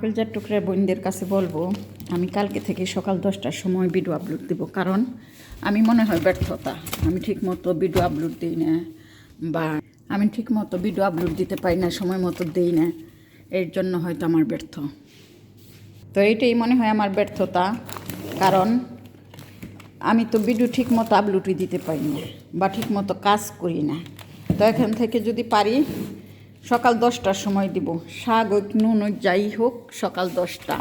কলজার টুকরা বোনদের কাছে বলব, আমি কালকে থেকে সকাল দশটার সময় ভিডিও আপলোড দেবো। কারণ আমি মনে হয় ব্যর্থতা। আমি ঠিক মতো ভিডিও আপলোড দিই না বা আমি ঠিক মতো ভিডিও আপলোড দিতে পারি না, সময় মতো দিই না। এর জন্য হয়তো আমার ব্যর্থ। তো এইটাই মনে হয় আমার ব্যর্থতা। কারণ আমি তো ভিডিও ঠিক মতো আপলোডই দিতে পারি না বা ঠিক মতো কাজ করি না। তো এখান থেকে যদি পারি সকাল দশটার সময় দিব। শাক হোক নুন যাই হোক, সকাল দশটা।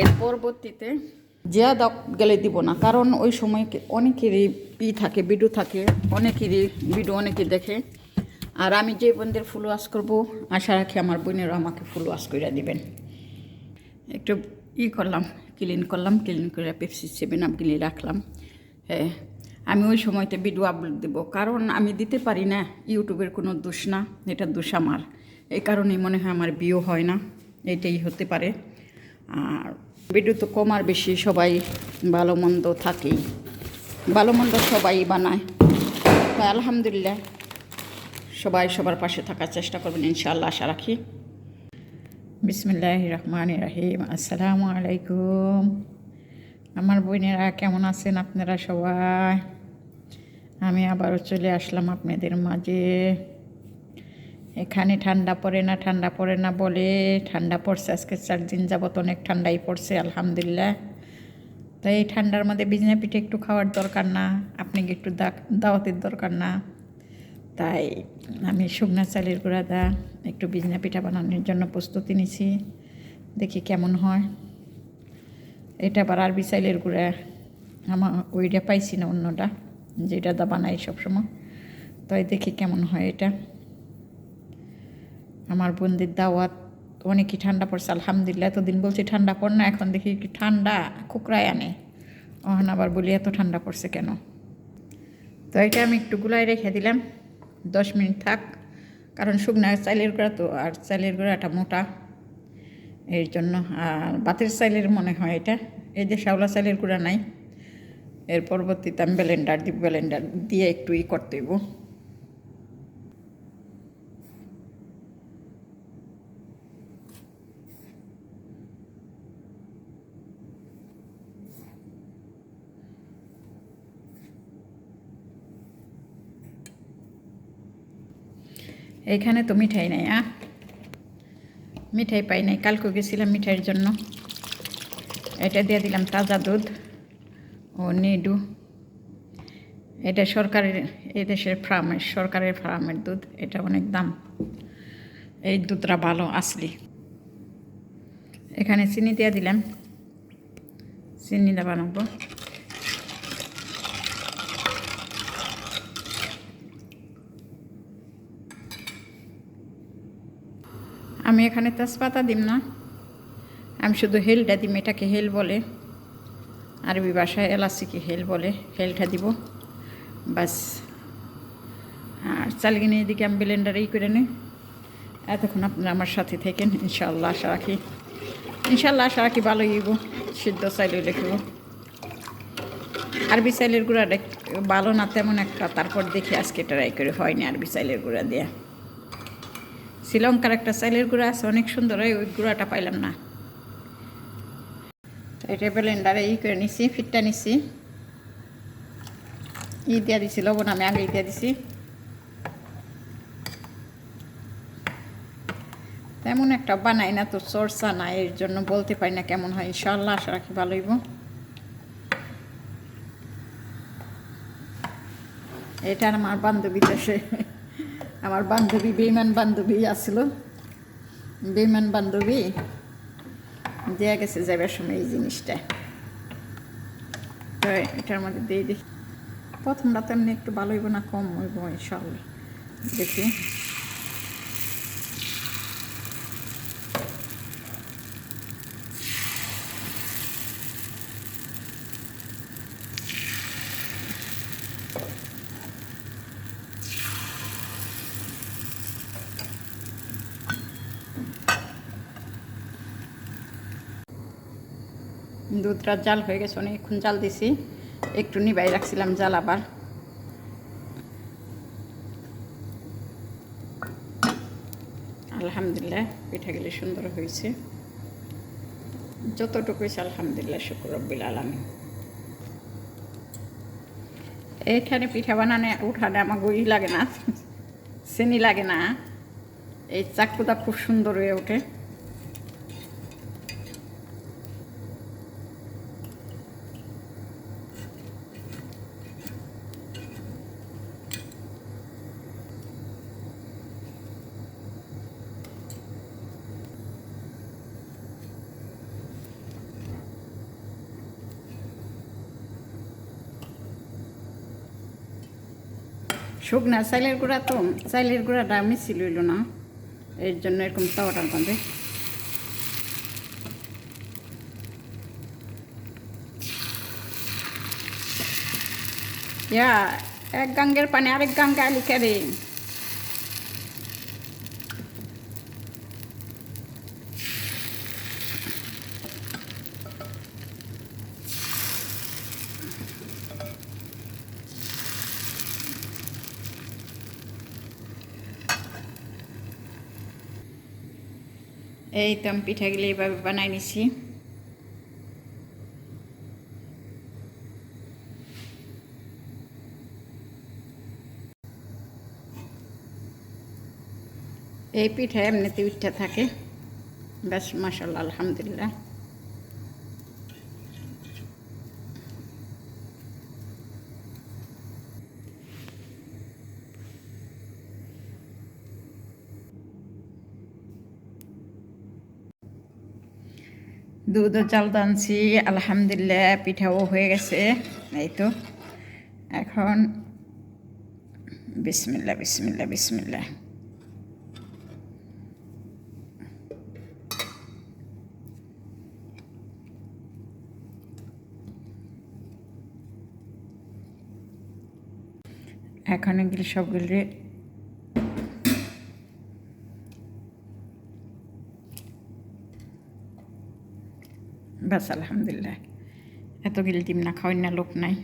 এর পরবর্তীতে জিয়া দাও গেলে দিব না, কারণ ওই সময় অনেকেরই ই থাকে, বিডু থাকে, অনেকেরই বিডু অনেকে দেখে। আর আমি যে বোনদের ফুল ওয়াশ করব, আশা রাখি আমার বোনেরা আমাকে ফুল ওয়াশ করে দিবেন। একটু ই করলাম ক্লিন করলাম ক্লিন করে পেপসি সেভেন আপ গিলে রাখলাম। হ্যাঁ আমি ওই সময়তে ভিডিও আপলোড দেবো। কারণ আমি দিতে পারি না, ইউটিউবের কোনো দোষ না, এটা দোষ আমার। এই কারণেই মনে হয় আমার বিয়ে হয় না, এটাই হতে পারে। আর ভিডিও তো কম আর বেশি সবাই ভালো মন্দ থাকেই। ভালো মন্দ সবাই বানায়। আলহামদুলিল্লাহ, সবাই সবার পাশে থাকার চেষ্টা করবেন ইনশাআল্লাহ, আশা রাখি। বিসমিল্লাহ রহমান রাহিম। আসসালামু আলাইকুম। আমার বোনেরা কেমন আছেন আপনারা সবাই? আমি আবারও চলে আসলাম আপনাদের মাঝে। এখানে ঠান্ডা পড়ে না, ঠান্ডা পড়ে না বলে ঠান্ডা পড়ছে, আজকে চার দিন যাবত অনেক ঠান্ডাই পড়ছে, আলহামদুলিল্লাহ। তাই এই ঠান্ডার মধ্যে বিজনা পিঠে একটু খাওয়ার দরকার না আপনি কি একটু দাওয়াতের দরকার না। তাই আমি শুকনা চালের গুঁড়া দা, একটু বিজনা পিঠা বানানোর জন্য প্রস্তুতি নিছি, দেখি কেমন হয়। এটা আবার আরবি চাইলের গুঁড়া আমার ওইটা পাইছি না অন্যটা। যেটা দা বানাই সবসময়। তাই দেখি কেমন হয় এটা। আমার বোনদের দাওয়াত অনেকই ঠান্ডা পড়ছে, আলহামদুলিল্লাহ। এতদিন বলছি ঠান্ডা পড় না, এখন দেখি কি ঠান্ডা কুকরায় আনে। ওখানে আবার বলি, এত ঠান্ডা পড়ছে কেন? তো এটা আমি একটু গুলাই রেখে দিলাম। দশ মিনিট থাক, কারণ শুকনা চাইলের গুঁড়া তো, আর চাইলের গুঁড়াটা মোটা। এর জন্য, আর বাতের চাইলের মনে হয় এটা। এই যে শ্যাওলা চাইলের গুঁড়া নাই। এর পরবর্তীতে আমি ব্লেন্ডার দিব ব্লেন্ডার দিয়ে একটু ই করতে হইব। এখানে তো মিঠাই নাই আ মিঠাই পাই নাই, কালকে গেছিলাম মিঠাইয়ের জন্য। এটা দিয়ে দিলাম তাজা দুধ। ও নিডু। এটা সরকারের এই দেশের ফার্মের, সরকারের ফার্মের দুধ, এটা অনেক দাম। এই দুধটা ভালো, আসলি। এখানে চিনি দিয়ে দিলাম। চিনি চিনিটা বানাবো আমি এখানে তেজপাতা দিম না। আমি শুধু হেলটা দিম, এটাকে হেল বলে। আরবি ভাষায় এলাচিকে হেল বলে, হেলটা দিব। বাস। আর চালগিনি এদিকে আমি ব্লেন্ডারেই করে নিই। এতক্ষণ আপনারা আমার সাথে থাকেন ইনশাল্লাহ আশা রাখি ইনশাল্লাহ আশা রাখি ভালোই হইব, সিদ্ধ চাইলে লিখব আরবি চাইলের গুঁড়াটা ভালো না তেমন একটা, তারপর দেখি আজকে ট্রাই করে হয়নি আরবি চাইলের গুঁড়া দেয়া। শ্রীলঙ্কার একটা চাইলের গুঁড়া আছে, অনেক সুন্দর হয় ওই গুঁড়াটা পাইলাম না। এটা ব্লেন্ডারে ই করে নিছি, ফিটটা নিছি। ই দিয়া দিছি লবণ আমি আগে দিয়া দিছি। তেমন একটা বানাই না তো, চর্চা না এর জন্য বলতে পারি না কেমন হয়। ইনশাল্লাহ আশা রাখি ভালো হইব। এটা আমার বান্ধবী দেশে আমার বান্ধবী, বেইমান বান্ধবী আসলো বেইমান বান্ধবী? দেয়া গেছে যাবার সময় এই জিনিসটা। তো এটার মধ্যে দিয়ে দেখি প্রথমটা এমনি একটু ভালো হইব না, কম হইব ইনশাল্লাহ। দেখি। দুধটা জাল হয়ে গেছে, অনেকক্ষণ জাল দিছি। একটু নিবাই রাখছিলাম জাল আবার। আলহামদুলিল্লাহ পিঠাগুলি সুন্দর হয়েছে। যতটুকু হয়েছে, আলহামদুলিল্লাহ, শুক্র রব্বিল আলমী এইখানে পিঠা বানানে উঠানে আমার গই লাগে না, চিনি লাগে না। এই চাকুটা খুব সুন্দর হয়ে ওঠে। শুকনা চাইলের গুঁড়া তো, চাইলের গুঁড়াটা মিশি লইল না। এর জন্য এরকম তাওয়াটার মধ্যে ইয়া, এক গাঙ্গের পানি আরেক গাঙ্গে লিখে কেরে এই তো আমি পিঠাগুলি এইভাবে বানাই নিছি। এই পিঠা এমনিতে পিঠা থাকে। বেশ মাসাল্লাহ আলহামদুলিল্লাহ। দুধ ও চাল টানছি আলহামদুলিল্লাহ, পিঠাও হয়ে গেছে। এই তো, এখন বিসমিল্লা বিসমিল্লা বিসমিল্লা এখন এগুলি সবগুলি বাস আলহামদুলিল্লাহ এত গিলতি না খাওয়াই না লোক নাই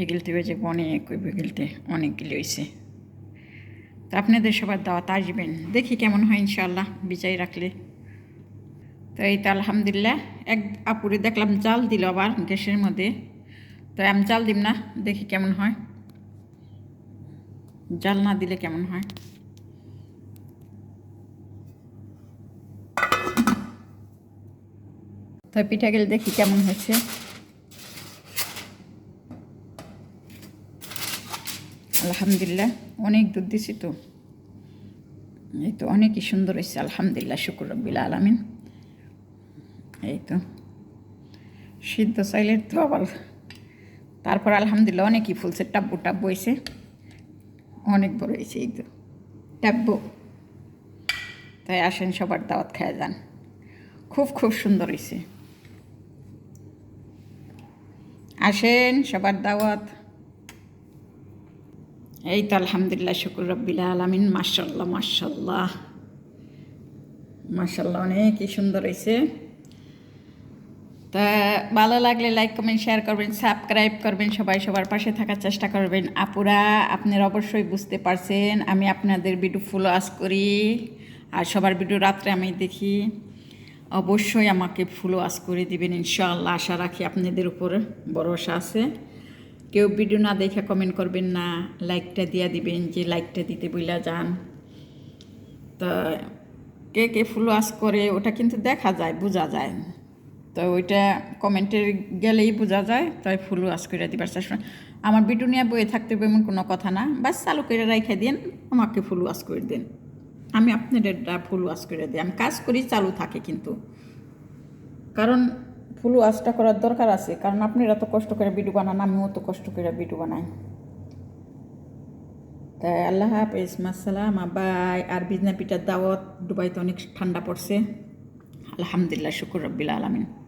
এই গিলতে হয়েছে অনেক গিলতে অনেক গিলি হয়েছে তো আপনাদের সবার দাওয়াত আসবেন। দেখি কেমন হয় ইনশাল্লাহ বিচাই রাখলে। তো এই তো আলহামদুলিল্লাহ, এক আপুরে দেখলাম জাল দিল আবার গ্যাসের মধ্যে। তো আমি জাল দিম না, দেখি কেমন হয়। জাল না দিলে কেমন হয়? তো পিঠা গেলে দেখি কেমন হয়েছে। আলহামদুলিল্লাহ, অনেক দুধ দিছি তো। এই তো অনেকই সুন্দর হয়েছে, আলহামদুলিল্লাহ, শুক্র রব্বিল আলমিন। এই তো, সিদ্ধ চাইলের তো আবার তারপর আলহামদুলিল্লাহ অনেকই ফুলছে, টাব্বু টাব্বু হয়েছে। অনেক বড় হয়েছে, এই তো, টাব্বু। তাই আসেন সবার দাওয়াত খায় যান। খুব খুব সুন্দর হয়েছে। আসেন সবার দাওয়াত। এই তো আলহামদুলিল্লাহ, শুকুর রব্বিল আলমিন মার্শাল্লাহ মার্শাল্লাহ মার্শাল্লাহ অনেকই সুন্দর হয়েছে তা ভালো লাগলে লাইক কমেন্ট শেয়ার করবেন সাবস্ক্রাইব করবেন, সবাই সবার পাশে থাকার চেষ্টা করবেন। আপুরা, আপনারা অবশ্যই বুঝতে পারছেন, আমি আপনাদের ভিডিও ফলো আস করি। আর সবার ভিডিও রাত্রে আমি দেখি। অবশ্যই আমাকে ফুলো আস করে দিবেন, ইনশাআল্লাহ। আশা রাখি আপনাদের উপর ভরসা আছে। কেউ ভিডিও না দেখে কমেন্ট করবেন না লাইকটা দিয়া দিবেন, যে লাইকটা দিতে বইলা যান। তা কে কে ফুলো আস করে, ওটা কিন্তু দেখা যায়, বোঝা যায়। তো ওইটা কমেন্টে গেলেই বোঝা যায়, তাই ফুলো আস করে দিবার চেষ্টা আমার ভিডিও নিয়ে বয়ে থাকতে হবে এমন কোনো কথা না। বাস চালু করে রেখে দিন, আমাকে ফুল ওয়াশ করে দিন। আমি আপনাদের ফুল ওয়াশ করে দিই। আমি কাজ করি, চালু থাকে কিন্তু। কারণ ফুল ওয়াশটা করার দরকার আছে। কারণ আপনারা তো কষ্ট করে ভিডিও বানান, আমিও তো কষ্ট করে ভিডিও বানাই। তাই আল্লাহ হাফেজ, মাসালাম, বাই। আর বিজনা পিঠার দাওয়াত, দুবাইতে অনেক ঠান্ডা পড়ছে। আলহামদুলিল্লাহ, শুকুর রব্বিল আলমিন।